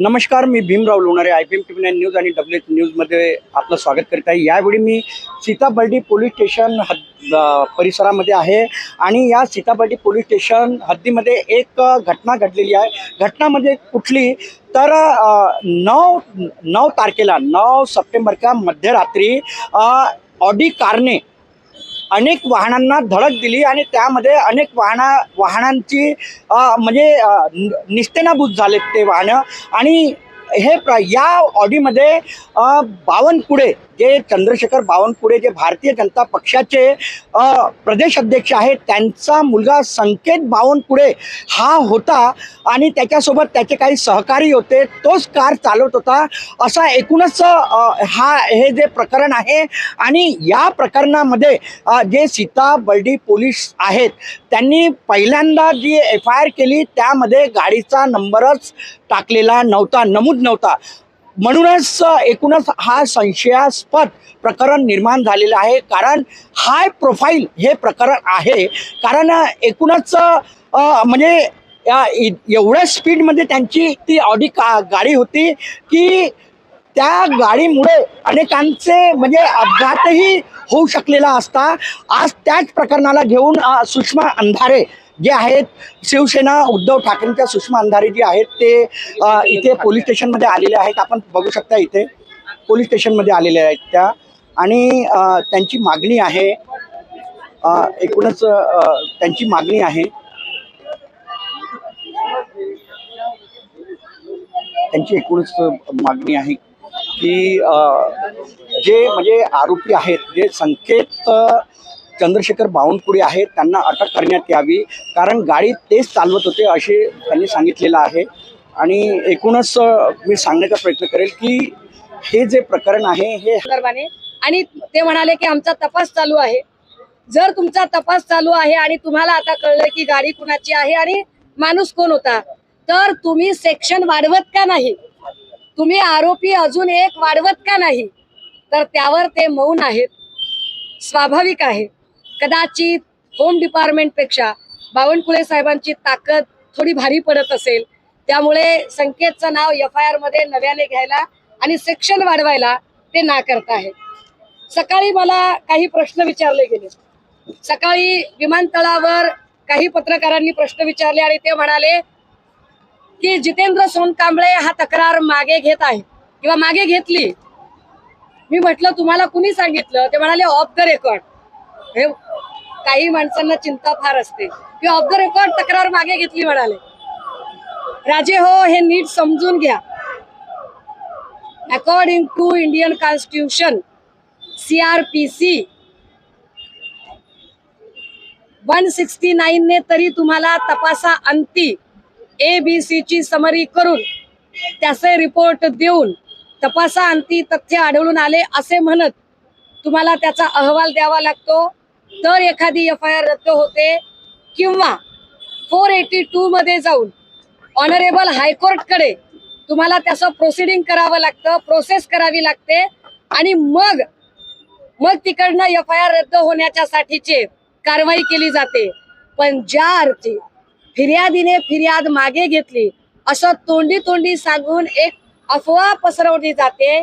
नमस्कार मी Bhimrao Lonare I P M T nine news आणि W H न्यूजमध्ये आपलं स्वागत करीत आहे. यावेळी मी सीताबर्डी पोलीस स्टेशन हद्द परिसरामध्ये आहे आणि या सीताबर्डी पोलीस स्टेशन हद्दीमध्ये एक घटना घडलेली आहे. घटनामध्ये कुठली? तर नऊ नऊ तारखेला नऊ सप्टेंबरच्या मध्यरात्री ऑडी कारने अनेक वाहनांना धडक दिली आणि त्यामध्ये अनेक वाहना वाहनांची म्हणजे अ, निस्तेनाभूत झालेत ते वाहनं. आणि हे प्र या ऑडीमध्ये अ, जे चंद्रशेखर बावनकुळे जे भारतीय जनता पक्षाचे प्रदेश अध्यक्ष आहेत त्यांचा मुलगा संकेत बावनकुळे हा होता आणि त्याच्यासोबत त्याचे काही सहकारी होते. तोच कार चालवत होता. असा एकूणच हा हे जे प्रकरण आहे आणि या प्रकरणामध्ये जे सीता बर्डी पोलीस आहेत त्यांनी पहिल्यांदा जी एफ आय आर केली त्यामध्ये गाडीचा नंबरच टाकलेला नव्हता नमूद नव्हता. म्हणूनच एकूणच हा संशयास्पद प्रकरण निर्माण झालेलं आहे. कारण हाय प्रोफाईल हे प्रकरण आहे. कारण एकूणच म्हणजे या एवढ्या स्पीडमध्ये त्यांची ती ऑडी का गाडी होती की त्या गाडीमुळे अनेकांचे म्हणजे अपघातही होऊ शकलेला असता. आज त्याच प्रकरणाला घेऊन सुषमा अंधारे जे आहेत शिवसेना उद्धव ठाकरेंच्या सुषमा अंधारे जे आहेत ते इथे पोलीस स्टेशनमध्ये आलेले आहेत. आपण बघू शकता इथे पोलीस स्टेशनमध्ये आलेल्या आहेत त्या. आणि त्यांची मागणी आहे एकूणच त्यांची मागणी आहे. त्यांची एकूणच मागणी आहे की जे म्हणजे आरोपी आहेत जे संकेत चंद्रशेखर बावनकुळे आहेत त्यांना अटक करण्यात यावी. कारण गाडी तेच चालवत होते असे त्यांनी सांगितलेलं आहे. आणि एकूणच मी सांगण्याचा प्रयत्न करेल की हे जे प्रकरण आहे हे संदर्भाने. आणि ते म्हणाले की आमचा तपास चालू आहे. जर तुमचा तपास चालू आहे आणि तुम्हाला आता कळलं की गाडी कुणाची आहे आणि माणूस कोण होता तर तुम्ही सेक्शन वाढवत का नाही? तुम्ही आरोपी अजून एक वाढवत का नाही? तर त्यावर ते मौन आहेत. स्वाभाविक आहे. कदाचित होम डिपार्टमेंटपेक्षा बावनकुळे साहेबांची ताकद थोडी भारी पडत असेल. त्यामुळे संकेतचं नाव एफ आय आरमध्ये नव्याने घ्यायला आणि सेक्शन वाढवायला ते ना करत आहेत. सकाळी मला काही प्रश्न विचारले गेले. सकाळी विमानतळावर काही पत्रकारांनी प्रश्न विचारले आणि ते म्हणाले की जितेंद्र सोनकांबळे हा तक्रार मागे घेत आहे किंवा मागे घेतली. मी म्हटलं तुम्हाला कुणी सांगितलं? ते म्हणाले ऑफ द रेकॉर्ड हे काही माणसांना चिंता फार असते. की ऑफ द रेकॉर्ड तक्रार मागे घेतली म्हणाले. राजे हो हे नीट समजून घ्या. According to Indian constitution CRPC one sixty nine ने तरी तुम्हाला तपासा अंती ए बी सी ची समरी करून त्याचे रिपोर्ट देऊन तपासा अंती तथ्य आढळून आले असे म्हणत तुम्हाला त्याचा अहवाल द्यावा लागतो. तर एखादी एफ आय आर रद्द होते किंवा फोर एटी टू मध्ये जाऊन ऑनरेबल हायकोर्टकडे तुम्हाला त्याचं प्रोसिडिंग करावं लागतं प्रोसेस करावी लागते आणि मग मग तिकडनं एफ आय आर रद्द होण्याच्या साठीचे कारवाई केली जाते. पण ज्या अर्थी फिर्यादीने फिर्याद मागे घेतली असं तोंडी तोंडी सांगून एक अफवा पसरवली जाते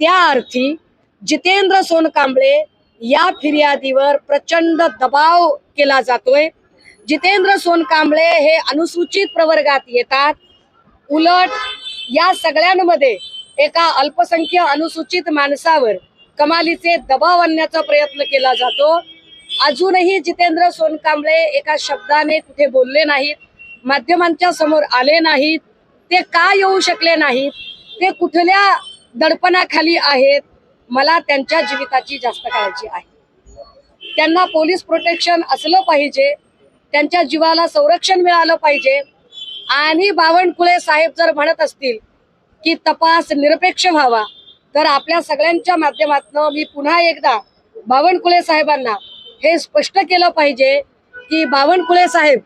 त्या अर्थी जितेंद्र सोनकांबळे या फिर्यादीवर प्रचंड दबाव केला जातोय. जितेंद्र सोनकांबळे हे अनुसूचित प्रवर्गात येतात. उलट या सगळ्यांमध्ये एका अल्पसंख्य अनुसूचित माणसावर कमालीचे दबाव आणण्याचा प्रयत्न केला जातो. अजूनही जितेंद्र सोनकांबळे एका शब्दाने कुठे बोलले नाहीत माध्यमांच्या समोर आले नाहीत ते का येऊ शकले नाहीत ते कुठल्या दडपणाखाली आहेत मला त्यांच्या जीविताची जास्त काळजी आहे. त्यांना पोलीस प्रोटेक्शन असलं पाहिजे त्यांच्या जीवाला संरक्षण मिळालं पाहिजे. आणि बावनकुळे साहेब जर म्हणत असतील की तपास निरपेक्ष व्हावा तर आपल्या सगळ्यांच्या माध्यमातून मी पुन्हा एकदा बावनकुळे साहेबांना हे स्पष्ट केलं पाहिजे की बावनकुळे साहेब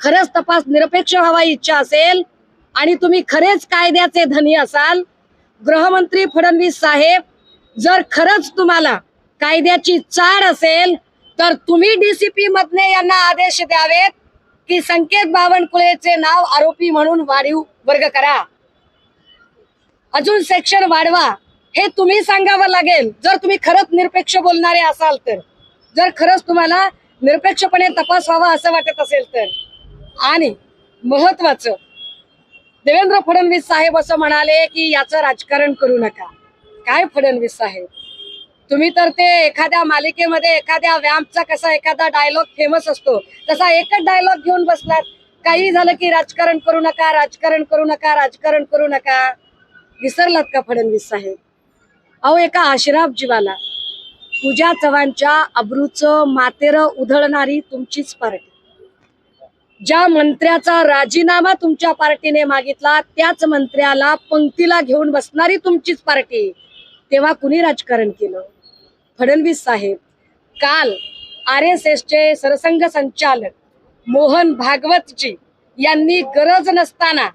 खरंच तपास निरपेक्ष व्हावा इच्छा असेल आणि तुम्ही खरेच कायद्याचे धनी असाल गृहमंत्री फडणवीस साहेब जर खरंच तुम्हाला कायद्याची चाड असेल तर तुम्ही डीसीपी मधने यांना आदेश द्यावेत की संकेत बावनकुळेचे नाव आरोपी म्हणून वाढीव वर्ग करा. अजून सेक्शन वाढवा हे तुम्ही सांगावं लागेल. जर तुम्ही खरंच निरपेक्ष बोलणारे असाल तर. जर खरंच तुम्हाला निरपेक्षपणे तपास व्हावा असं वाटत असेल तर. आणि महत्वाचं देवेंद्र फडणवीस साहेब असं म्हणाले की याचं राजकारण करू नका. काय फडणवीस साहेब? तुम्ही तर ते एखाद्या मालिकेमध्ये एखाद्या व्यायामचा कसा एखादा डायलॉग फेमस असतो तसा एकच डायलॉग घेऊन बसलात. काही झालं की राजकारण करू नका राजकारण करू नका राजकारण करू नका. विसरलात का फडणवीस साहेब? अहो एका आश्राफ जीवाला पूजा चव्हाणच्या अब्रूचं मातेरं उधळणारी तुमचीच पार्टी. ज्या मंत्र्याचा राजीनामा तुमच्या पार्टीने मागितला त्याच मंत्र्याला पंक्तीला घेऊन बसणारी तुमचीच पार्टी. तेव्हा कुणी राजकारण केलं? फडणवीस साहेब. काल आर एस एसचे सरसंघ संचालक मोहन भागवतजी यांनी गरज नसताना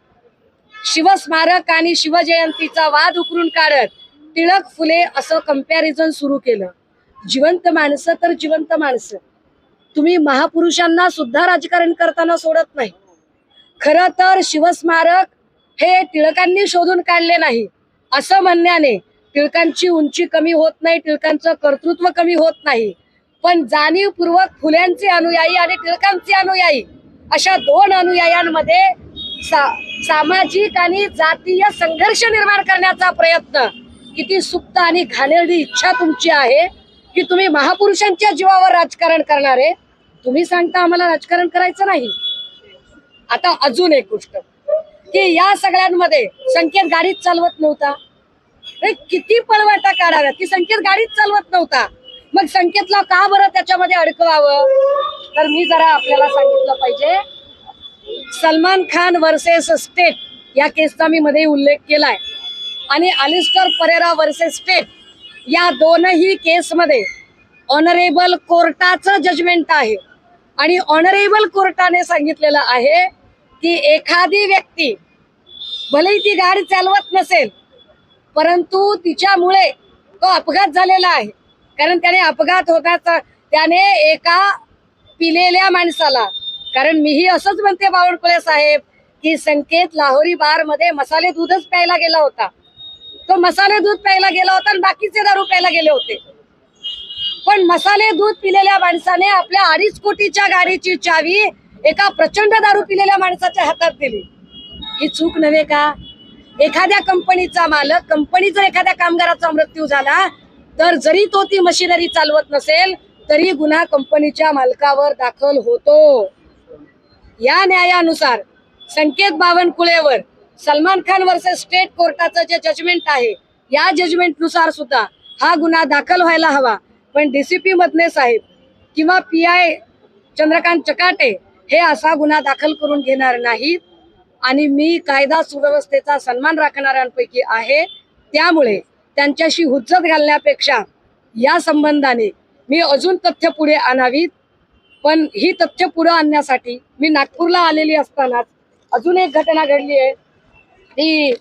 शिवस्मारक आणि शिवजयंतीचा वाद उकरून काढत टिळक फुले असं कंपॅरिझन सुरू केलं. जिवंत माणसं तर जिवंत माणसं. तुम्ही महापुरुषांना सुद्धा राजकारण करताना सोडत नाही. खरं तर शिवस्मारक हे टिळकांनी शोधून काढले नाही. असं म्हणण्याने टिळकांची उंची कमी होत नाही टिळकांचं कर्तृत्व कमी होत नाही. पण जाणीवपूर्वक फुल्यांचे अनुयायी आणि टिळकांचे अनुयायी अशा दोन अनुयायांमध्ये सा- सामाजिक आणि जातीय संघर्ष निर्माण करण्याचा प्रयत्न. किती सुप्त आणि घाणेरडी इच्छा तुमची आहे. की तुम्ही महापुरुषांच्या जीवावर राजकारण करणारे तुम्ही सांगता आम्हाला राजकारण करायचं नाही. आता अजून एक गोष्ट की या सगळ्यांमध्ये संकेत गाडीच चालवत नव्हता. किती पळवाटा काढाव्यात. की संकेत गाडीच चालवत नव्हता. मग संकेतला का बरं त्याच्यामध्ये अडकवावं? तर मी जरा आपल्याला सांगितलं पाहिजे. सलमान खान वर्सेस स्टेट या केसचा मी मध्ये उल्लेख केलाय. आणि अलिस्टर परेरा वर्सेस स्टेट या दोनही केसमध्ये ऑनरेबल कोर्टाचं जजमेंट आहे. आणि ऑनरेबल कोर्टाने सांगितलेलं आहे की एखादी व्यक्ती भलेही ती गाडी चालवत नसेल परंतु तिच्यामुळे तो अपघात झालेला आहे. कारण त्याने अपघात होताचा त्याने एका पिलेल्या माणसाला कारण मीही असंच म्हणते बावनकुळे साहेब की संकेत लाहोरी बारमध्ये मसाले दूधच प्यायला गेला होता. तो मसाले दूध प्यायला गेला होता आणि बाकीचे दारू प्यायला गेले होते. पण मसाले दूध पिलेल्या माणसाने आपल्या अडीच कोटीच्या गाडीची चावी एका प्रचंड दारू पिलेल्या माणसाच्या हातात दिली. ही चूक नव्हे का? एखाद्या कंपनीचा मालक कंपनी जर एखाद्या कामगाराचा मृत्यू झाला तर जरी तो ती मशिनरी चालवत नसेल तरी गुन्हा कंपनीच्या मालकावर दाखल होतो. या न्यायानुसार संकेत बावनकुळेवर सलमान खान वर्सेस स्टेट कोर्टाचं जे जजमेंट आहे या जजमेंटनुसार सुद्धा हा गुन्हा दाखल व्हायला हवा. पण डीसीपी मधने साहेब किंवा पी आय चंद्रकांत चकाटे हे असा गुन्हा दाखल करून घेणार नाहीत. आणि मी कायदा सुव्यवस्थेचा सन्मान राखणाऱ्यांपैकी आहे. त्यामुळे त्यांच्याशी हुज्जत घालण्यापेक्षा या संबंधाने मी अजून तथ्य पुढे आणावीत. पण ही तथ्य पुढे आणण्यासाठी मी नागपूरला आलेली असतानाच अजून एक घटना घडली आहे. ती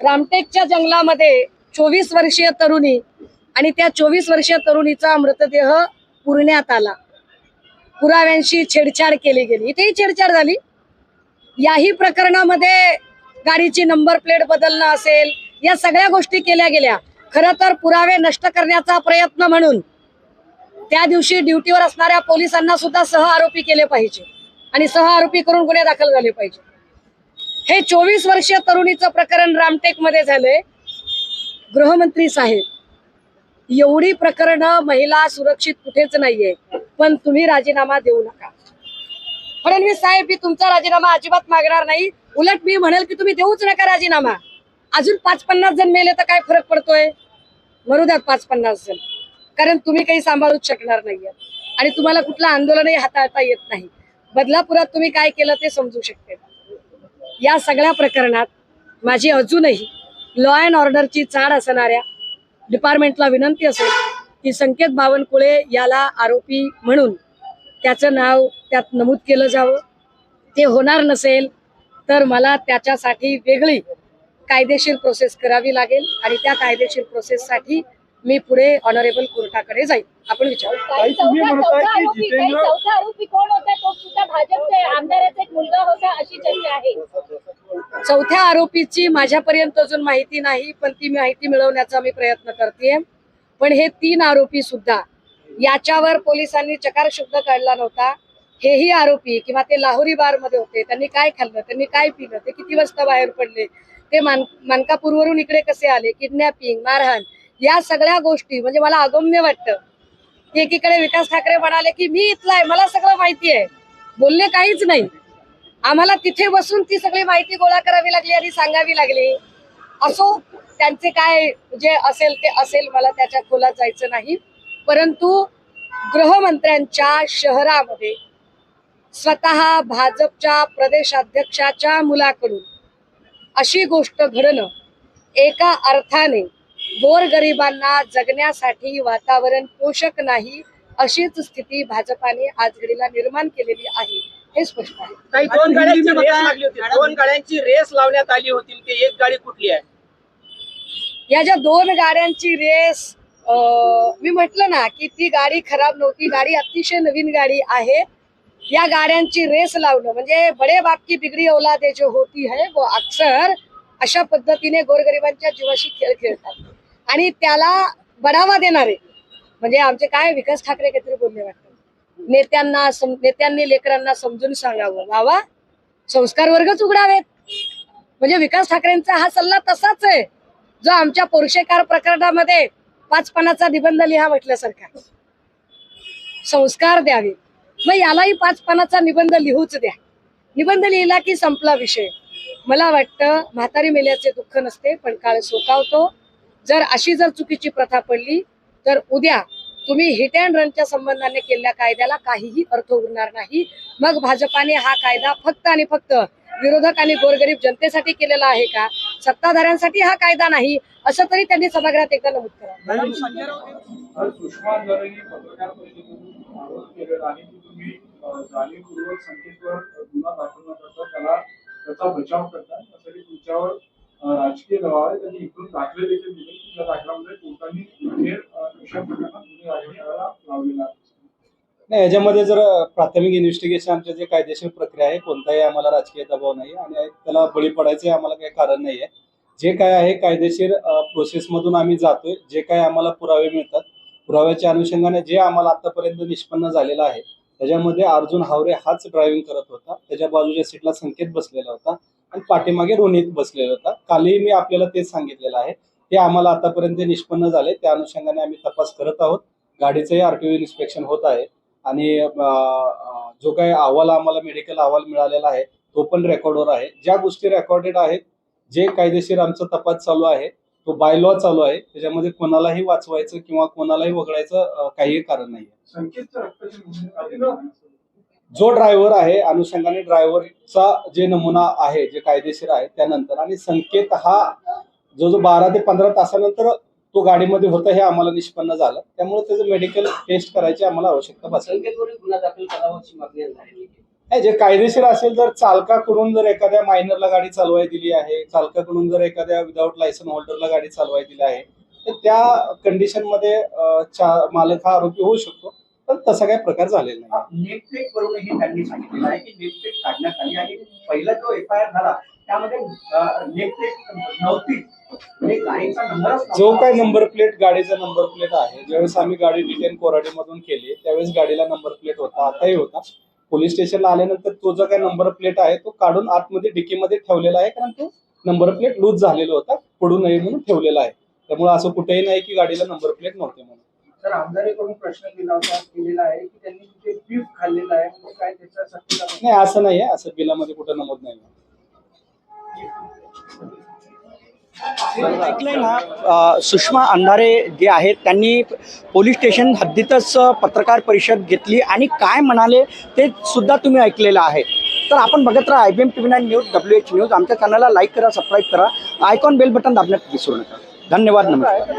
रामटेकच्या जंगलामध्ये चोवीस वर्षीय तरुणी आणि त्या चोवीस वर्षीय तरुणीचा मृतदेह पुरण्यात आला. पुराव्यांशी छेडछाड केली गेली. इथेही छेडछाड झाली. याही प्रकरणामध्ये गाडीची नंबर प्लेट बदलणं असेल या सगळ्या गोष्टी केल्या गेल्या. खरं तर पुरावे नष्ट करण्याचा प्रयत्न म्हणून त्या दिवशी ड्युटीवर असणाऱ्या पोलिसांना सुद्धा सह आरोपी केले पाहिजे. आणि सह आरोपी करून गुन्हे दाखल झाले पाहिजे. हे चोवीस वर्षीय तरुणीचं प्रकरण रामटेकमध्ये झालंय. गृहमंत्री साहेब एवढी प्रकरण महिला सुरक्षित कुठेच नाहीये पण तुम्ही राजीनामा देऊ नका. फडणवीस साहेब मी तुमचा राजीनामा अजिबात मागणार नाही. उलट मी म्हणेल की तुम्ही देऊच नका राजीनामा. अजून पाच पन्नास जण मेले तर काय फरक पडतोय? मरू द्यात पाच पन्नास जण. कारण तुम्ही काही सांभाळूच शकणार नाहीये. आणि तुम्हाला कुठलं आंदोलनही हाताळता येत नाही. बदलापुरात तुम्ही काय केलं ते समजू शकते. या सगळ्या प्रकरणात माझी अजूनही लॉ अँड ऑर्डरची चाड असणाऱ्या डिपार्टमेंटला विनंती असेल की संकेत बावनकुळे याला आरोपी म्हणून त्याचं नाव त्यात नमूद केलं जावं. ते होणार नसेल तर मला त्याच्यासाठी वेगळी कायदेशीर प्रोसेस करावी लागेल आणि त्या कायदेशीर प्रोसेससाठी मी पुढे ऑनरेबल कोर्टाकडे जाईल आपण विचार. काही तुम्ही चौथा- म्हणताय चौथा की आरोपी- काही जितेंद्र- चौथा आरोपी कोण होता? तो सुद्धा भाजपचे आमदाराचा एक मुलगा होता अशी चर्चा आहे. चौथ्या आरोपीची माझ्यापर्यंत अजून माहिती नाही पण ती माहिती मिळवण्याचा मी प्रयत्न करते पण हे तीन आरोपी सुद्धा याच्यावर पोलिसांनी चकार शब्द काढला नव्हता. हेही आरोपी किंवा ते लाहोरी बारमध्ये होते त्यांनी काय खाल्लं त्यांनी काय पिलं ते किती वाजता बाहेर पडले ते मान मानकापूरवरून इकडे कसे आले किडनॅपिंग मारहाण या सगळ्या गोष्टी म्हणजे मला अगम्य वाटतं. की एकीकडे विकास ठाकरे म्हणाले की मी इथला आहे मला सगळं माहिती आहे. बोलले काहीच नाही. आम्हाला तिथे बसून ती सगळी माहिती गोळा करावी लागली आणि सांगावी लागली. असो त्यांचे काय जे असेल ते असेल मला त्याच्या खोलात जायचं नाही. परंतु गृहमंत्र्यांच्या शहरामध्ये स्वतः भाजपच्या प्रदेशाध्यक्षाच्या मुलाकडून अशी गोष्ट घडणं एका अर्थाने गोरगरिबांना जगण्यासाठी वातावरण पोषक नाही अशीच स्थिती भाजपाने आज घडीला निर्माण केलेली आहे. हे स्पष्ट आहे. काही दोन गाड्यांची रेस लागली होती. दोन गाड्यांची रेस लावण्यात आली होती. ती एक गाडी कुठली आहे? या ज्या दोन गाड्यांची रेस अं, मी म्हटलं ना की ती गाडी खराब नव्हती. गाडी अतिशय नवीन गाडी आहे. या गाड्यांची रेस लावणं म्हणजे बडे बाप की बिगडी औलादे जो होती है वो अक्सर अशा पद्धतीने गोरगरिबांच्या जीवाशी खेळ खेळतात. आणि त्याला बढावा देणारे. म्हणजे आमचे काय विकास ठाकरे काहीतरी बोलले वाटतं. नेत्यांना सम- नेत्यांनी लेकरांना समजून सांगावं. बाबा संस्कार वर्गच उघडावेत. म्हणजे विकास ठाकरेंचा हा सल्ला तसाच आहे. जो आमच्या पोरशेकार प्रकरणामध्ये पाच पानाचा निबंध लिहा म्हटल्यासारखा. संस्कार द्यावे. मग यालाही पाच पानाचा निबंध लिहूच द्या. निबंध लिहिला की संपला विषय. मला वाटतं म्हातारी मेल्याचे दुःख नसते पण काळ सोकावतो. जर अशी जर चुकीची प्रथा पडली तर उद्या तुम्ही हिट अँड रनच्या संबंधाने केलेल्या कायद्याला काहीही अर्थ उरणार नाही. मग भाजपाने हा कायदा फक्त आणि फक्त विरोधक आणि गोरगरीब जनतेसाठी केलेला आहे का? सत्ताधाऱ्यांसाठी हा कायदा नाही असं तरी त्यांनी सभागृहात एकदा नमूद करा. आज सुषमा अंधारेंनी पत्रकार परिषदेतून आरोप केलेला आहे की तुम्ही अ, जाणीवपूर्वक संकेतवर अ, गुन्हा दाखल न करता त्याला त्याचा बचाव करताय त्यासाठी तुमच्यावर राजकीय दबाव आहे. त्यांनी इकडून दाखले देखील दिले की त्या दाखल्यामध्ये कोर्टाने गुन्हे अशा प्रकारात गुन्हे दाखल लावलेला आहे. नाही याच्यामध्ये जर प्राथमिक इन्व्हेस्टिगेशन आमच्या जे कायदेशीर प्रक्रिया आहे कोणताही आम्हाला राजकीय दबाव नाही आणि त्याला बळी पडायचे आम्हाला काही कारण नाही आहे. जे काय आहे कायदेशीर प्रोसेसमधून आम्ही जातोय. जे काय आम्हाला पुरावे मिळतात पुराव्याच्या अनुषंगाने जे आम्हाला आतापर्यंत निष्पन्न झालेलं आहे त्याच्यामध्ये अर्जुन हावरे हाच ड्रायव्हिंग करत होता. त्याच्या बाजूच्या सीटला संकेत बसलेला होता. आणि पाठीमागे रोनित बसलेला होता. कालही मी आपल्याला तेच सांगितलेलं आहे. ते आम्हाला आतापर्यंत निष्पन्न झाले. त्या अनुषंगाने आम्ही तपास करत आहोत. गाडीचंही आरटीओ इन्स्पेक्शन होत आहे. आणि जो काही अहवाल आम्हाला मेडिकल अहवाल मिळालेला आहे तो पण रेकॉर्डवर आहे. ज्या गोष्टी रेकॉर्डेड आहेत जे कायदेशीर आमचा तपास चालू आहे तो बाय लॉ चालू आहे. त्याच्यामध्ये कोणालाही वाचवायचं किंवा कोणालाही वगळायचं काही काहीही कारण नाही जो ड्रायव्हर आहे अनुषंगाने ड्रायव्हरचा जे नमुना आहे जे कायदेशीर आहे त्यानंतर आणि संकेत हा जो जो बारा ते पंधरा तासानंतर तो गाडीमध्ये होता हे आम्हाला निष्पन्न झालं. त्यामुळे त्याचं मेडिकल टेस्ट करायची आम्हाला आवश्यकता भासली गुन्हा दाखल मागणी. नाही जे कायदेशीर असेल जर चालकाकडून जर एखाद्या मायनरला गाडी चालवाय दिली आहे चालकाकडून जर एखाद्या विदाऊट लायसन होल्डरला गाडी चालवाय दिली आहे तर त्या कंडिशनमध्ये अं, चा- मालक हा आरोपी होऊ शकतो. पण तसा काही प्रकार झालेला नाही. नेमप्लेट करूनही त्यांनी सांगितलेलं आहे की नेमप्लेट काढण्यात आली आणि पहिला जो एफ आय आर झाला त्यामध्ये नेमप्लेट नव्हती. म्हणजे जो. काही नंबर प्लेट गाडीचा नंबर प्लेट आहे ज्यावेळेस आम्ही गाडी डिटेन कोराडी मधून केली त्यावेळेस गाडीला नंबर प्लेट होता आताही होता. पोलीस स्टेशनला आल्यानंतर तो जो काही नंबर प्लेट आहे तो काढून आतमध्ये डिकीमध्ये ठेवलेला आहे कारण तो नंबर प्लेट लूज झालेला होता पडू नये म्हणून ठेवलेला आहे. त्यामुळे असं कुठेही नाही की गाडीला नंबर प्लेट नव्हते म्हणून. तर आमदारीकडून प्रश्न केला होता केलेला आहे की त्यांनी तिथे बीफ खाल्लेला आहे म्हणजे काय त्याचा सक्तीला नाही असं नाही आहे. असं बिलामध्ये कुठं नमूद नाही आहे. ऐकलंय ना अ, सुषमा अंधारे जे आहेत त्यांनी पोलीस स्टेशन हद्दीतच पत्रकार परिषद घेतली आणि काय म्हणाले ते सुद्धा तुम्ही ऐकलेलं आहे. तर आपण बघत राहा I B M T V nine news W H news आमच्या चॅनलला लाईक करा सबस्क्राईब करा. आयकॉन बेल बटन दाबण्यात विसरू नका. धन्यवाद नमस्कार.